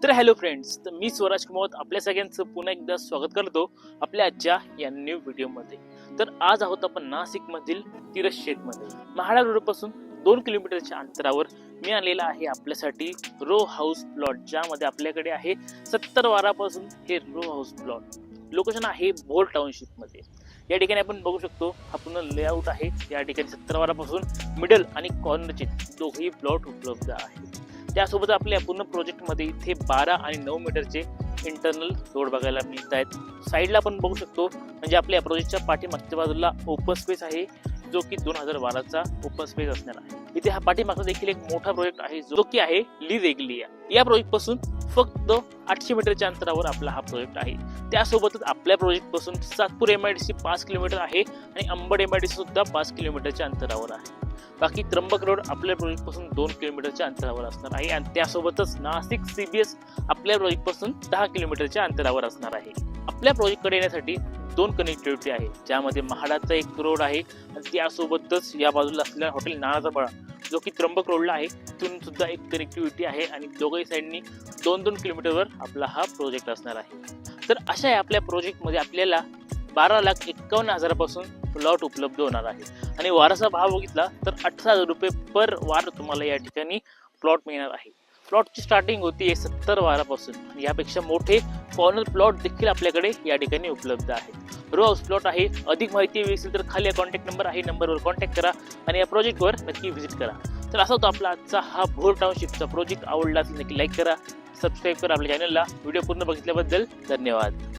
तर hello friends तर मी स्वराज कुमावत आपल्या सगळ्यांचं पुन्हा एकदा स्वागत करतो आपल्या आजच्या या न्यू व्हिडिओमध्ये तर आज आहोत आपण नाशिकमधील तिरशेतमध्ये महाडा रोडपासून दोन किलोमीटरच्या अंतरावर मी आलेला आहे आपल्यासाठी रो हाऊस प्लॉट ज्यामध्ये आपल्याकडे आहे सत्तर वारापासून हे रो हाऊस प्लॉट लोकेशन आहे भोर टाउनशिपमध्ये या ठिकाणी आपण बघू शकतो हा पूर्ण लेआउट आहे. या ठिकाणी सत्तर वारापासून मिडल आणि कॉर्नरचे दोघेही प्लॉट उपलब्ध आहेत. त्यासोबत आपल्या पूर्ण प्रोजेक्टमध्ये इथे बारा आणि नऊ मीटरचे इंटरनल रोड बघायला मिळत आहेत साईडला आपण बघू शकतो. म्हणजे आपल्या प्रोजेक्टच्या पाठीमागच्या बाजूला ओपन स्पेस आहे जो की दोन हजार बाराचा ओपन स्पेस असणार आहे. इथे हा पाठीमागचा देखील एक मोठा प्रोजेक्ट आहे जो की आहे ली रेगलिया या प्रोजेक्टपासून फक्त आठशे मीटरच्या अंतरावर आपला हा प्रोजेक्ट आहे. त्यासोबतच आपल्या प्रोजेक्टपासून Satpur M I D C पाच किलोमीटर आहे आणि Ambad M I D C सुद्धा पाच किलोमीटरच्या अंतरावर आहे. बाकी त्र्यंबक रोड आपल्या प्रोजेक्टपासून दोन किलोमीटरच्या अंतरावर असणार आहे. आणि त्यासोबतच नाशिक सी बी एस आपल्या प्रोजेक्टपासून दहा किलोमीटरच्या अंतरावर असणार आहे. आपल्या प्रोजेक्टकडे येण्यासाठी दोन कनेक्टिव्हिटी आहे ज्यामध्ये महाडाचा एक रोड आहे आणि त्यासोबतच या बाजूला असलेला हॉटेल नानाचा बळा जो की त्र्यंबक रोडला आहे. तिथून सुद्धा एक कनेक्टिव्हिटी आहे आणि दोघही साईडनी दोन दोन किलोमीटरवर आपला हा प्रोजेक्ट असणार आहे. तर अशा आपल्या प्रोजेक्टमध्ये आपल्याला बारा लाख एक्कावन्न हजारापासून प्लॉट उपलब्ध होणार आहे. आणि वाराचा भाव बघितला तर अठरा हजार रुपये पर वार तुम्हाला या ठिकाणी प्लॉट मिळणार आहे. प्लॉटची स्टार्टिंग होती सत्तर वारापासून. आणि यापेक्षा मोठे कॉर्नर प्लॉट देखील आपल्याकडे या ठिकाणी उपलब्ध आहेत रो हाऊस प्लॉट आहे. अधिक माहिती हवी असेल तर खाली कॉन्टॅक्ट नंबर आहे. नंबरवर कॉन्टॅक्ट करा आणि या प्रोजेक्टवर नक्की व्हिजिट करा. तर असा होता आपला आजचा हा भोर टाउनशिपचा प्रोजेक्ट आवडला असेल नक्की लाईक करा सबस्क्राईब करा आपल्या चॅनलला व्हिडिओ पूर्ण बघितल्याबद्दल धन्यवाद.